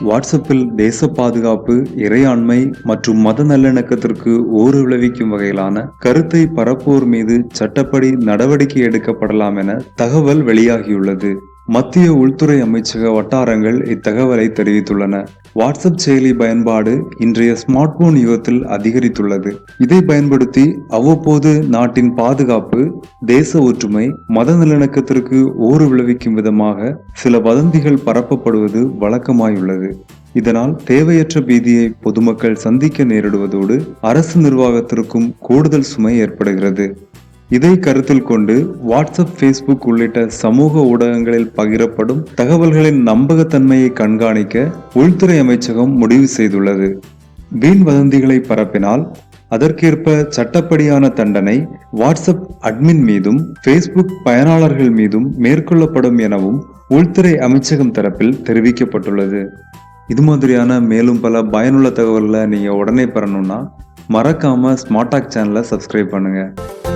வாட்ஸ்அப்பில் தேச பாதுகாப்பு இறையாண்மை மற்றும் மத நல்லிணக்கத்திற்கு ஓர் விளைவிக்கும் வகையிலான கருத்தை பரப்புவோர் மீது சட்டப்படி நடவடிக்கை எடுக்கப்படலாம் என தகவல் வெளியாகியுள்ளது. மத்திய உள்துறை அமைச்சக வட்டாரங்கள் இத்தகவலை தெரிவித்துள்ளன. வாட்ஸ்அப் செயலி பயன்பாடு இன்றைய ஸ்மார்ட் போன் யுகத்தில் அதிகரித்துள்ளது. இதை பயன்படுத்தி அவ்வப்போது நாட்டின் பாதுகாப்பு தேச ஒற்றுமை மத நல்லிணக்கத்திற்கு ஊறு விளைவிக்கும் விதமாக சில வதந்திகள் பரப்பப்படுவது வழக்கமாயுள்ளது. இதனால் தேவையற்ற பீதியை பொதுமக்கள் சந்திக்க நேரிடுவதோடு அரசு நிர்வாகத்திற்கும் கூடுதல் சுமை ஏற்படுகிறது. இதை கருத்தில் கொண்டு வாட்ஸ்அப் ஃபேஸ்புக் உள்ளிட்ட சமூக ஊடகங்களில் பகிரப்படும் தகவல்களின் நம்பகத்தன்மையை கண்காணிக்க உள்துறை அமைச்சகம் முடிவு செய்துள்ளது. வீண் வதந்திகளை பரப்பினால் அதற்கேற்ப சட்டப்படியான தண்டனை வாட்ஸ்அப் அட்மின் மீதும் ஃபேஸ்புக் பயனாளர்கள் மீதும் மேற்கொள்ளப்படும் எனவும் உள்துறை அமைச்சகம் தரப்பில் தெரிவிக்கப்பட்டுள்ளது. இது மாதிரியான மேலும் பல பயனுள்ள தகவல்களை நீங்கள் உடனே பெறணும்னா மறக்காம ஸ்மார்ட் டாக் சேனலை சப்ஸ்கிரைப் பண்ணுங்கள்